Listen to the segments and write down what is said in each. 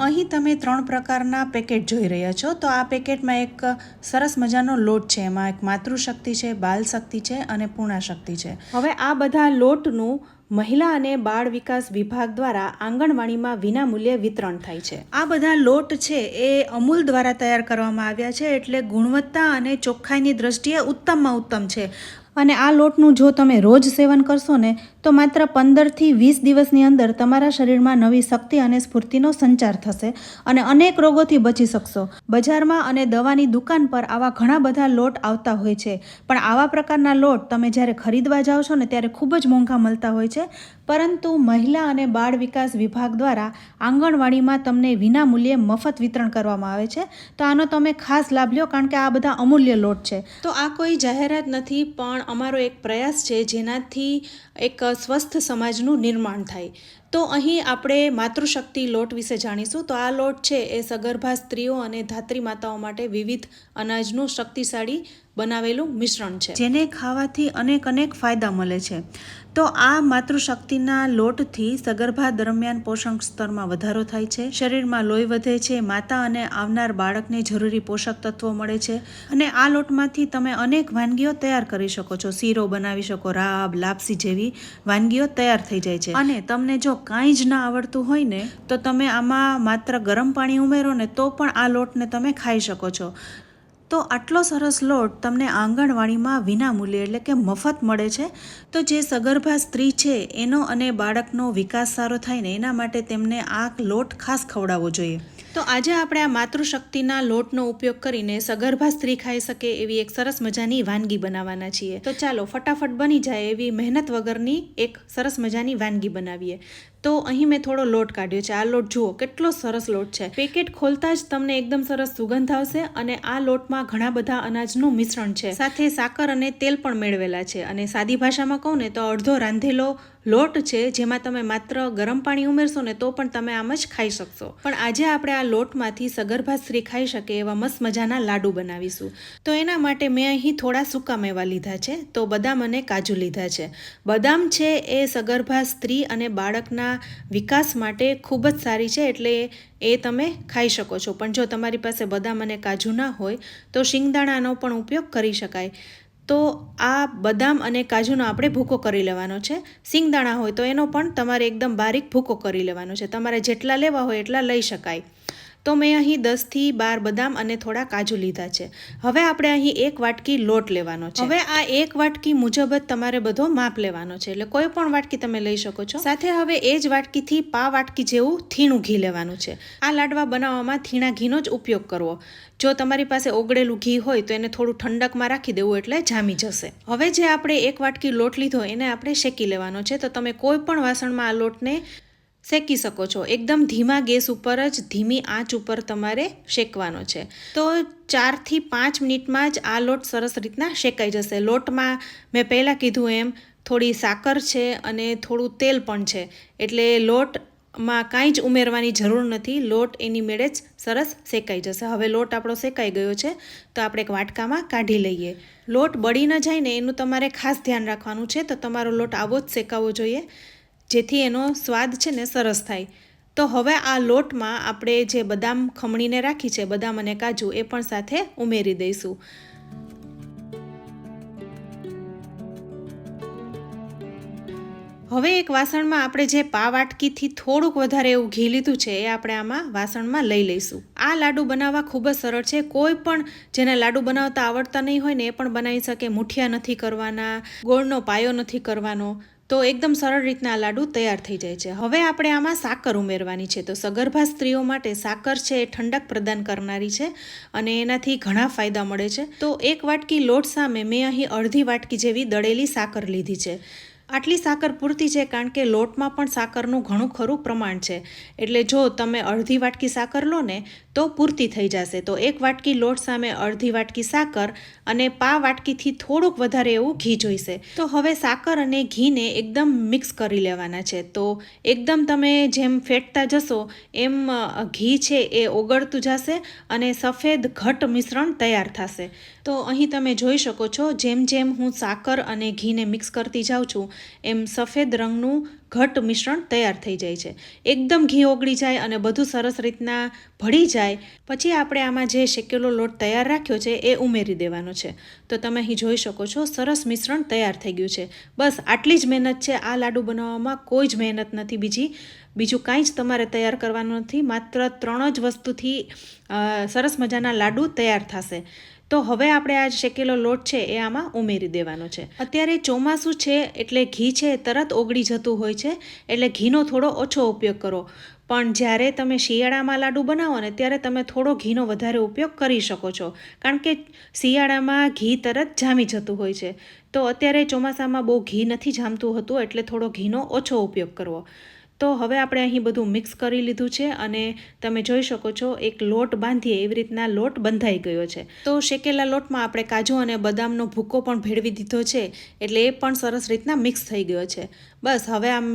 અહીં તમે ત્રણ પ્રકારના પેકેટ જોઈ રહ્યા છો. તો આ પેકેટમાં એક સરસ મજાનો લોટ છે. એમાં એક માતૃશક્તિ છે બાલ શક્તિ છે અને પૂર્ણાશક્તિ છે. હવે આ બધા લોટનું મહિલા અને બાળ વિકાસ વિભાગ દ્વારા આંગણવાડીમાં વિનામૂલ્યે વિતરણ થાય છે. આ બધા લોટ છે એ અમૂલ દ્વારા તૈયાર કરવામાં આવ્યા છે એટલે ગુણવત્તા અને ચોખ્ખાઈની દ્રષ્ટિએ ઉત્તમમાં ઉત્તમ છે. અને આ લોટનું જો તમે રોજ સેવન કરશો ને તો માત્ર પંદરથી વીસ દિવસની અંદર તમારા શરીરમાં નવી શક્તિ અને સ્ફૂર્તિનો સંચાર થશે અને અનેક રોગોથી બચી શકશો. બજારમાં અને દવાની દુકાન પર આવા ઘણા બધા લોટ આવતા હોય છે. પણ આવા પ્રકારના લોટ તમે જ્યારે ખરીદવા જાઓ છો ને ત્યારે ખૂબ જ મોંઘા મળતા હોય છે. પરંતુ મહિલા અને બાળ વિકાસ વિભાગ દ્વારા આંગણવાડીમાં તમને વિનામૂલ્યે મફત વિતરણ કરવામાં આવે છે. તો આનો તમે ખાસ લાભ લ્યો કારણ કે આ બધા અમૂલ્ય લોટ છે. તો આ કોઈ જાહેરાત નથી, પણ અમારો એક પ્રયાસ છે જેનાથી એક સ્વસ્થ સમાજનું નિર્માણ થાય. તો અહીં આપણે માતૃશક્તિ લોટ વિશે જાણીશું. તો આ લોટ છે એ સગર્ભા સ્ત્રીઓ અને ધાત્રી માતાઓ માટે વિવિધ અનાજનું શક્તિશાળી બનાવેલું મિશ્રણ છે. જેને ખાવાથી અનેક અનેક ફાયદા મળે છે. તો આ માતૃશક્તિના લોટથી સગર્ભા દરમિયાન પોષણ સ્તરમાં વધારો થાય છે. શરીરમાં લોહી વધે છે, માતા અને આવનાર બાળકને જરૂરી પોષક તત્વો મળે છે. અને આ લોટમાંથી તમે અનેક વાનગીઓ તૈયાર કરી શકો છો. શીરો બનાવી શકો, રાબ, લાપસી જેવી વાનગીઓ તૈયાર થઈ જાય છે. અને તમને જો કાંઈ જ ના આવડતું હોય ને, તો તમે આમાં માત્ર ગરમ પાણી ઉમેરો ને, તો પણ આ લોટને તમે ખાઈ શકો છો. તો આટલો સરસ લોટ તમને આંગણવાડીમાં વિનામૂલ્યે એટલે કે મફત મળે છે. તો જે સગર્ભા સ્ત્રી છે, એનો અને બાળકનો વિકાસ સારો થાય ને, એના માટે તેમને આ લોટ ખાસ ખવડાવવો જોઈએ. તો આજે આપણે આ માતૃશક્તિના લોટનો ઉપયોગ કરીને સગર્ભા સ્ત્રી ખાઈ શકે એવી એક સરસ મજાની વાનગી બનાવવાના છીએ. તો ચાલો ફટાફટ બની જાય એવી મહેનત વગરની એક સરસ મજાની વાનગી બનાવીએ. તો અહીં મેં થોડો લોટ કાઢ્યો છે. આ લોટ જુઓ, કેટલો સરસ લોટ છે. પેકેટ ખોલતા જ તમને એકદમ સરસ સુગંધ આવશે અને આ લોટમાં ઘણા બધા અનાજનું મિશ્રણ છે. સાથે સાકર અને તેલ પણ મેળવેલા છે. અને સાદી ભાષામાં કહું ને તો અડધો રાંધેલો લોટ છે, જેમાં તમે માત્ર ગરમ પાણી ઉમેરશો ને તો પણ તમે આમ જ ખાઈ શકશો. પણ આજે આપણે આ લોટમાંથી સગર્ભા સ્ત્રી ખાઈ શકે એવા મસ્ત મજાના લાડુ બનાવીશું. તો એના માટે મેં અહીં થોડા સૂકા મેવા લીધા છે. તો બદામ અને કાજુ લીધા છે. બદામ છે એ સગર્ભા સ્ત્રી અને બાળકના વિકાસ માટે ખૂબ જ સારી છે, એટલે એ તમે ખાઈ શકો છો. પણ જો તમારી પાસે બદામ અને કાજુ ના હોય, તો શિંગદાણાનો પણ ઉપયોગ કરી શકાય. તો આ બદામ અને કાજુનો આપણે ભૂકો કરી લેવાનો છે. સિંગદાણા હોય તો એનો પણ તમારે એકદમ બારીક ભૂકો કરી લેવાનો છે. તમારે જેટલા લેવા હોય એટલા લઈ શકાય. તો મેં અહીં દસથી બાર બદામ અને થોડા કાજુ લીધા છે. હવે આપણે અહીં એક વાટકી લોટ લેવાનો છે. હવે આ એક વાટકી મુજબ જ તમારે બધો માપ લેવાનો છે. એટલે કોઈ પણ વાટકી તમે લઈ શકો છો. સાથે હવે એ જ વાટકીથી પા વાટકી જેવું થીણું ઘી લેવાનું છે. આ લાડવા બનાવવામાં થીણા ઘીનો જ ઉપયોગ કરવો. જો તમારી પાસે ઓગળેલું ઘી હોય તો એને થોડું ઠંડકમાં રાખી દેવું એટલે જામી જશે. હવે જે આપણે એક વાટકી લોટ લીધો એને આપણે શેકી લેવાનો છે. તો તમે કોઈ પણ વાસણમાં આ લોટને શેકી શકો છો. એકદમ ધીમા ગેસ ઉપર જ ધીમી આંચ ઉપર તમારે શેકવાનો છે. તો ચારથી પાંચ મિનિટમાં જ આ લોટ સરસ રીતના શેકાઈ જશે. લોટમાં મેં પહેલાં કીધું એમ, થોડી સાકર છે અને થોડું તેલ પણ છે. એટલે લોટમાં કાંઈ જ ઉમેરવાની જરૂર નથી. લોટ એની મેળે જ સરસ શેકાઈ જશે. હવે લોટ આપણો શેકાઈ ગયો છે, તો આપણે એક વાટકામાં કાઢી લઈએ. લોટ બળી ન જાય ને એનું તમારે ખાસ ધ્યાન રાખવાનું છે, તો તમારો લોટ આવો જ શેકાવો જોઈએ. જેથી એનો સ્વાદ છે ને સરસ થાય. તો હવે આ લોટમાં આપણે જે બદામ ખમણીને રાખી છે, બદામ અને કાજુ, એ પણ સાથે ઉમેરી દઈશું. હવે એક વાસણમાં આપણે જે પા વાટકીથી થોડુંક વધારે એવું ઘી લીધું છે, એ આપણે આમાં વાસણમાં લઈ લઈશું. આ લાડુ બનાવવા ખૂબ જ સરળ છે. કોઈ પણ જેને લાડુ બનાવતા આવડતા નહીં હોય ને, એ પણ બનાવી શકે. મુઠિયા નથી કરવાના, ગોળનો પાયો નથી કરવાનો. તો એકદમ સરળ રીતના આ લાડુ તૈયાર થઈ જાય છે. હવે આપણે આમાં સાકર ઉમેરવાની છે. તો સગર્ભા સ્ત્રીઓ માટે સાકર છે એ ઠંડક પ્રદાન કરનારી છે અને એનાથી ઘણા ફાયદા મળે છે. તો એક વાટકી લોટ સામે મેં અહીં અડધી વાટકી જેવી દળેલી સાકર લીધી છે. આટલી સાકર પૂરતી છે કારણ કે લોટમાં પણ સાકરનું ઘણું ખરું પ્રમાણ છે. એટલે જો તમે અડધી વાટકી સાકર લો ને, તો પૂરતી થઈ જશે. તો એક વાટકી લોટ સામે અડધી વાટકી સાકર અને પા વાટકીથી થોડુંક વધારે એવું ઘી જોઈશે. તો હવે સાકર અને ઘીને એકદમ મિક્સ કરી લેવાના છે. તો એકદમ તમે જેમ ફેટતા જશો, એમ ઘી છે એ ઓગળતું જશે અને સફેદ ઘટ મિશ્રણ તૈયાર થશે. તો અહીં તમે જોઈ શકો છો, જેમ જેમ હું સાકર અને ઘીને મિક્સ કરતી જાઉં છું એમ સફેદ રંગનું ઘટ મિશ્રણ તૈયાર થઈ જાય છે. એકદમ ઘી ઓગળી જાય અને બધું સરસ રીતના ભળી જાય. પછી આપણે આમાં જે શેકેલો લોટ તૈયાર રાખ્યો છે એ ઉમેરી દેવાનો છે. તો તમે અહીં જોઈ શકો છો, સરસ મિશ્રણ તૈયાર થઈ ગયું છે. બસ આટલી જ મહેનત છે. આ લાડુ બનાવવામાં કોઈ જ મહેનત નથી. બીજી, બીજું કાંઈ જ તમારે તૈયાર કરવાનું નથી. માત્ર ત્રણ જ વસ્તુથી સરસ મજાના લાડુ તૈયાર થશે. તો હવે આપણે આ શેકેલો લોટ છે એ આમાં ઉમેરી દેવાનો છે. અત્યારે ચોમાસું છે એટલે ઘી છે તરત ઓગળી જતું હોય છે, એટલે ઘીનો થોડો ઓછો ઉપયોગ કરો. પણ જ્યારે તમે શિયાળામાં લાડુ બનાવો ને, ત્યારે તમે થોડો ઘીનો વધારે ઉપયોગ કરી શકો છો. કારણ કે શિયાળામાં ઘી તરત જામી જતું હોય છે. તો અત્યારે ચોમાસામાં બહુ ઘી નથી જામતું હતું, એટલે થોડો ઘીનો ઓછો ઉપયોગ કરવો. તો હવે આપણે અહીં બધું મિક્સ કરી લીધું છે અને તમે જોઈ શકો છો એક લોટ બાંધીએ એવી રીતના લોટ બંધાઈ ગયો છે. તો શેકેલા લોટમાં આપણે કાજુ અને બદામનો ભૂકો પણ ભેળવી દીધો છે એટલે એ પણ સરસ રીતના મિક્સ થઈ ગયો છે. બસ હવે આમ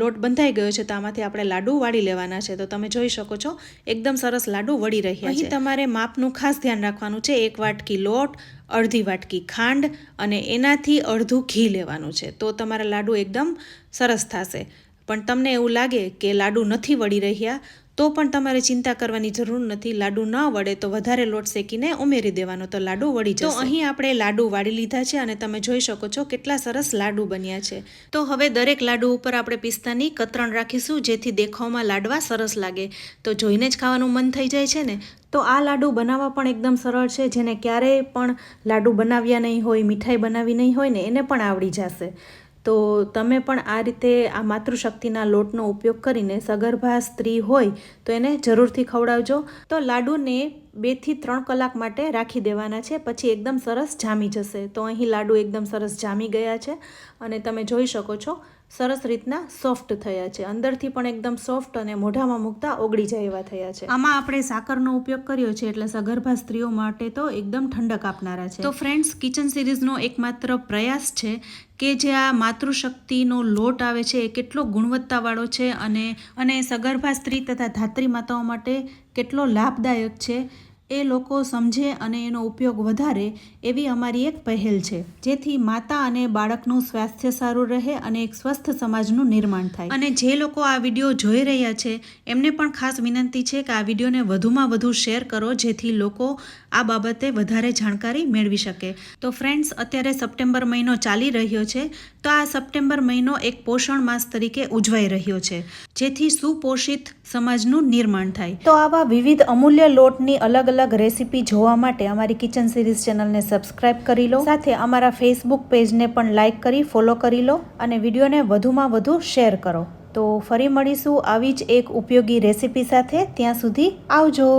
લોટ બંધાઈ ગયો છે તો આમાંથી આપણે લાડુ વાળી લેવાના છે. તો તમે જોઈ શકો છો એકદમ સરસ લાડુ વળી રહ્યા છે. અહીં તમારે માપનું ખાસ ધ્યાન રાખવાનું છે. એક વાટકી લોટ અડધી વાટકી ખાંડ અને એનાથી અડધું ઘી લેવાનું છે. તો તમારા લાડુ એકદમ સરસ થશે. પણ તમને એવું લાગે કે લાડુ નથી વળી રહ્યા તો પણ તમારે ચિંતા કરવાની જરૂર નથી. લાડુ ન વળે તો વધારે લોટ શેકીને ઉમેરી દેવાનો તો લાડુ વળી જશે. તો અહીં આપણે લાડુ વાળી લીધા છે અને તમે જોઈ શકો છો કેટલા સરસ લાડુ બન્યા છે. તો હવે દરેક લાડુ ઉપર આપણે પિસ્તાની કતરણ રાખીશું જેથી દેખાવમાં લાડવા સરસ લાગે. તો જોઈને જ ખાવાનું મન થઈ જાય છે ને? તો આ લાડુ બનાવવા પણ એકદમ સરળ છે જેને ક્યારેય પણ લાડુ બનાવ્યા નહીં હોય મીઠાઈ બનાવી નહીં હોય ને એને પણ આવડી જશે. તો તમે પણ આ રીતે આ માતૃશક્તિના લોટનો ઉપયોગ કરીને સગર્ભા સ્ત્રી હોય તો એને જરૂરથી ખવડાવજો. તો લાડુને બેથી ત્રણ કલાક માટે રાખી દેવાના છે, પછી એકદમ સરસ જામી જશે. તો અહીં લાડુ એકદમ સરસ જામી ગયા છે અને તમે જોઈ શકો છો સરસ રીતના સોફ્ટ થયા છે. અંદરથી પણ એકદમ સોફ્ટ અને મોઢામાં મૂકતા ઓગળી જાય એવા થયા છે. આમાં આપણે સાકરનો ઉપયોગ કર્યો છે એટલે સગર્ભા સ્ત્રીઓ માટે તો એકદમ ઠંડક આપનારા છે. તો ફ્રેન્ડ્સ કિચન સિરીઝનો એકમાત્ર પ્રયાસ છે કે જે આ માતૃશક્તિનો લોટ આવે છે એ કેટલો ગુણવત્તાવાળો છે અને અને સગર્ભા સ્ત્રી તથા ધાત્રી માતાઓ માટે કેટલો લાભદાયક છે. એ લોકો સમજે અને એનો ઉપયોગ વધારે એવી અમારી એક પહેલ છે જેથી માતા અને બાળકનું સ્વાસ્થ્ય સારું રહે અને એક સ્વસ્થ સમાજનું નિર્માણ થાય. અને જે લોકો આ વીડિયો જોઈ રહ્યા છે એમને પણ ખાસ વિનંતી છે કે આ વિડીયોને વધુમાં વધુ શેર કરો જેથી લોકો આ બાબતે વધારે જાણકારી મેળવી શકે. તો ફ્રેન્ડ્સ અત્યારે સપ્ટેમ્બર મહિનો ચાલી રહ્યો છે તો આ સપ્ટેમ્બર મહિનો એક પોષણ માસ તરીકે ઉજવાઈ રહ્યો છે જેથી સુપોષિત સમાજનું નિર્માણ થાય. તો આવા વિવિધ અમૂલ્ય લોટની અલગ અલગ રેસીપી જોવા માટે અમારી કિચન સિરીઝ ચેનલને સબસ્ક્રાઇબ કરી લો. સાથે અમારા ફેસબુક પેજને પણ લાઇક કરી, ફોલો કરી લો અને વિડીયોને વધુમાં વધુ શેર કરો. તો ફરી મળીશું આવી જ એક ઉપયોગી રેસીપી સાથે. ત્યાં સુધી આવજો.